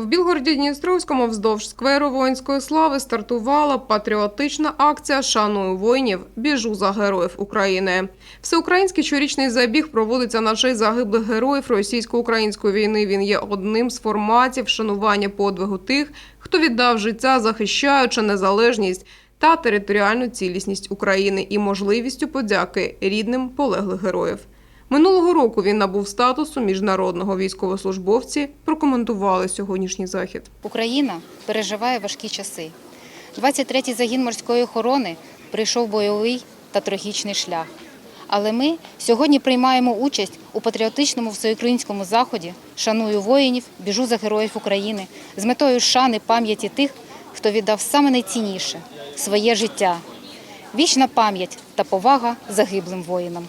В Білгороді Дністровському вздовж скверу воїнської слави стартувала патріотична акція Шаную воїнів. Біжу за героїв України. Всеукраїнський щорічний забіг проводиться на честь загиблих героїв російсько-української війни. Він є одним з форматів шанування подвигу тих, хто віддав життя, захищаючи незалежність та територіальну цілісність України і можливістю подяки рідним полеглих героїв. Минулого року він набув статусу міжнародного військовослужбовці. Прокоментували сьогоднішній захід. Україна переживає важкі часи. 23-й загін морської охорони прийшов бойовий та трагічний шлях. Але ми сьогодні приймаємо участь у патріотичному всеукраїнському заході Шаную воїнів, біжу за героїв України з метою шани пам'яті тих, хто віддав саме найцінніше своє життя. Вічна пам'ять та повага загиблим воїнам.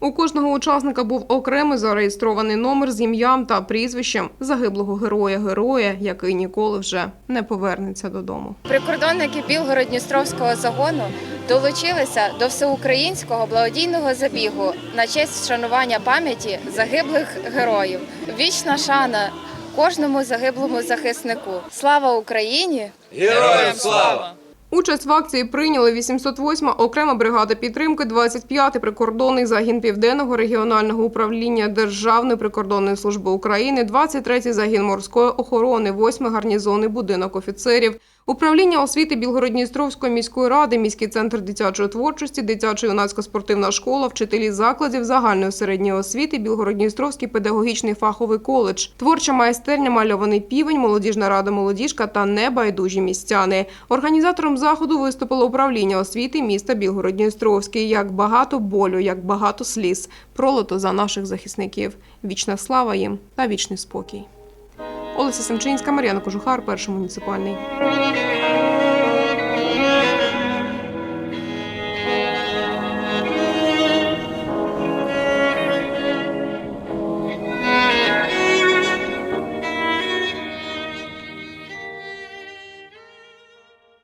У кожного учасника був окремий зареєстрований номер з ім'ям та прізвищем загиблого героя, героя, який ніколи вже не повернеться додому. Прикордонники Білгород-Дністровського загону долучилися до всеукраїнського благодійного забігу на честь вшанування пам'яті загиблих героїв. Вічна шана кожному загиблому захиснику. Слава Україні! Героям слава! Участь в акції прийняли 808 окрема бригада підтримки, 25-й прикордонний загін Південного регіонального управління Державної прикордонної служби України, 23-й загін морської охорони, 8-й гарнізонний будинок офіцерів, управління освіти Білгородністровської міської ради, міський центр дитячої творчості, дитяча юнацька спортивна школа, вчителі закладів загальної середньої освіти, Білгородністровський педагогічний фаховий коледж, творча майстерня Мальований півень, молодіжна рада молодіжка та небайдужі містяни. Організатором заходу виступило управління освіти міста Білгород-Дністровський. Як багато болю, як багато сліз пролито за наших захисників. Вічна слава їм та вічний спокій. Олеся Семчинська, Мар'яна Кожухар, перший муніципальний.